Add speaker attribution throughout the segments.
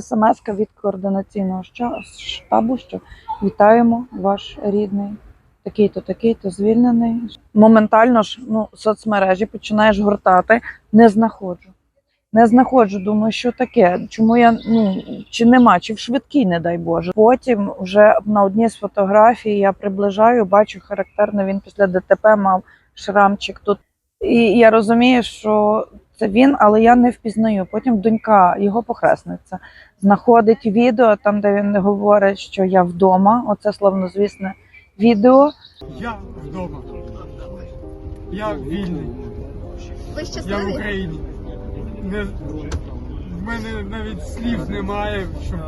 Speaker 1: смс від координаційного штабу, що вітаємо ваш рідний. Такий-то, такий-то звільнений. Моментально ж ну, соцмережі починаєш гортати, не знаходжу. Не знаходжу, думаю, що таке. Чому я ну чи нема, чи в швидкій, не дай Боже. Потім вже на одній з фотографій я приближаю, бачу характерно, він після ДТП мав шрамчик тут. І я розумію, що це він, але я не впізнаю. Потім донька, його похресниця, знаходить відео там, де він говорить, що я вдома. Оце славнозвісне відео.
Speaker 2: Я вдома. Я вільний.
Speaker 3: Ви
Speaker 2: Я в? Україні. Не, в мене навіть слів немає, щоб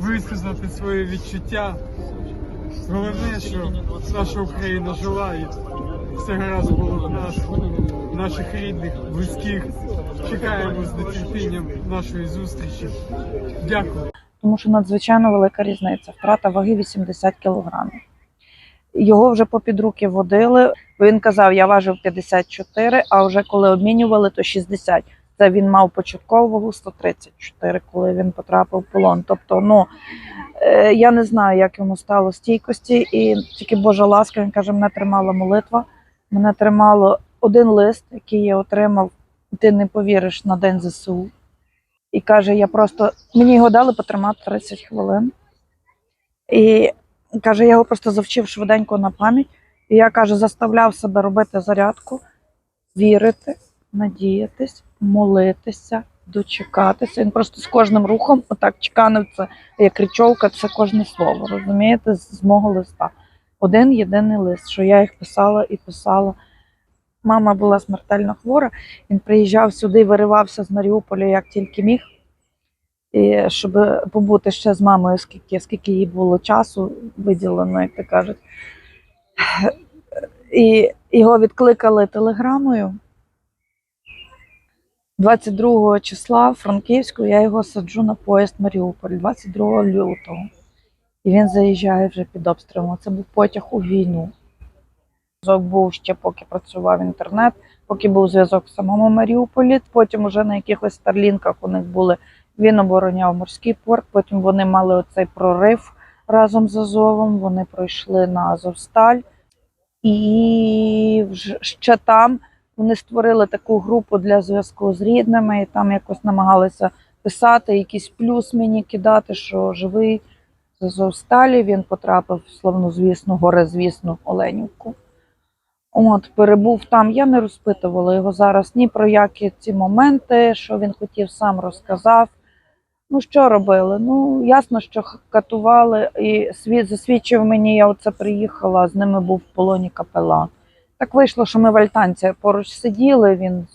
Speaker 2: висказати свої відчуття. Головне, що наша Україна жила і все гаразд було в нас, наших рідних, близьких. Чекаємо з нетерпінням нашої зустрічі. Дякую.
Speaker 1: тому що надзвичайно велика різниця. Втрата ваги 80 кілограмів. Його вже попід руки водили. Він казав, я важив 54, а вже коли обмінювали, то 60. Це він мав початкову вагу 134, коли він потрапив в полон. Тобто, ну е, я не знаю, як йому стало стійкості, і тільки Божа ласка, він каже, мене тримала молитва, мене тримало один лист, який я отримав. Ти не повіриш на день ЗСУ. І каже, я просто мені його дали потримати 30 хвилин. І каже, я його просто завчив швиденько на пам'ять. І я каже, заставляв себе робити зарядку, вірити, надіятись, молитися, дочекатися. Він просто з кожним рухом отак чеканив це, як річовка, це кожне слово. Розумієте, з, мого листа. Один єдиний лист, що я їх писала і писала. Мама була смертельно хвора. Він приїжджав сюди, виривався з Маріуполя як тільки міг. І щоб побути ще з мамою, скільки, скільки їй було часу виділено, як то кажуть. І його відкликали телеграмою. 22 числа в Франківську я його саджу на поїзд Маріуполь 22 лютого. І він заїжджає вже під обстрілом. Це був потяг у війну. Зв'язок був ще поки працював інтернет, поки був зв'язок в самому Маріуполі. Потім уже на якихось старлінках у них були. Він обороняв морський порт. Потім вони мали оцей прорив разом з Азовом. Вони пройшли на Азовсталь. І ще там вони створили таку групу для зв'язку з рідними, і там якось намагалися писати, якийсь плюс мені кидати, що живий з Азовсталі. Він потрапив в славнозвісну, горизвісну Оленівку. От, перебув там. Я не розпитувала його зараз ні про які ці моменти, що він хотів, сам розказав. Ну, що робили? Ну, ясно, що катували, і світ засвідчив мені, я оце приїхала, з ними був в полоні капелан. Так вийшло, що ми в Альтанці поруч сиділи, він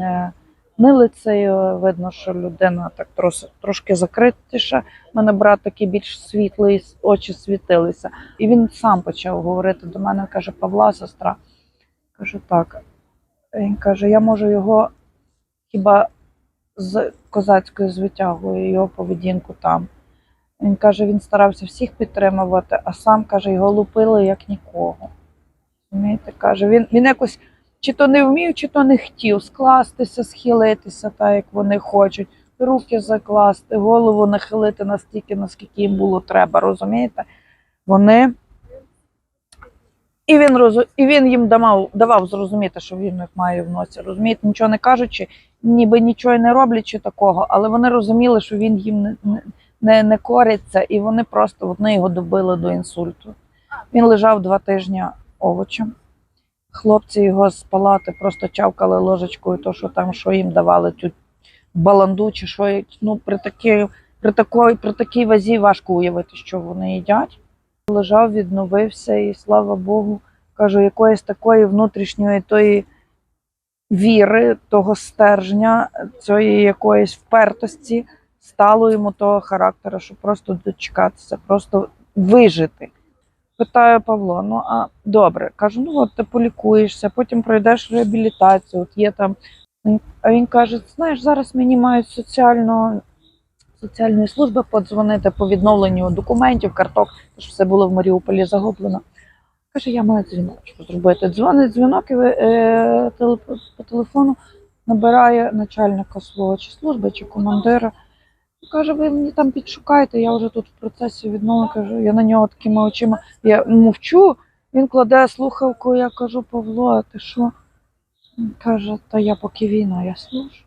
Speaker 1: е, милицею, видно, що людина так трос, трошки закритіша. У мене брат такий більш світлий, очі світилися. І він сам почав говорити до мене, каже, Павла, сестра. Кажу, так. Він каже, я можу його хіба з козацькою звитягою, його поведінку там. Він каже, він старався всіх підтримувати, а сам каже, його лупили як нікого. Розумієте, каже, він, він якось чи то не вмів, чи то не хотів скластися, схилитися, так як вони хочуть, руки закласти, голову нахилити настільки, наскільки їм було треба, розумієте? Вони. І він, роз... і він їм давав, давав зрозуміти, що він їх має в носі. Розумієте, нічого не кажучи, ніби нічого не роблячи такого, але вони розуміли, що він їм не, не, не кориться, і вони просто вони його добили до інсульту. Він лежав два тижні овочем. Хлопці його з палати просто чавкали ложечкою, то що там, що їм давали цю баланду, чи що ну, при такій, при такій, при такій вазі важко уявити, що вони їдять. Лежав, відновився, і слава Богу, кажу, якоїсь такої внутрішньої тої віри, того стержня, цієї якоїсь впертості стало йому того характеру, щоб просто дочекатися, просто вижити. Питаю Павло: ну а добре, кажу, ну от ти полікуєшся, потім пройдеш реабілітацію, от є там. А він каже: знаєш, зараз мені мають соціально, соціальної служби подзвонити по відновленню документів, карток, тому все було в Маріуполі загублено. Каже, я маю дзвіночку зробити. Дзвонить дзвінок і е, теле- по телефону набирає начальника свого чи служби, чи командира. Каже, ви мені там підшукайте, я вже тут в процесі відновлення кажу. Я на нього такими очима. Я мовчу, він кладе слухавку, я кажу, Павло, а ти що? Він каже, та я поки війна, я служу.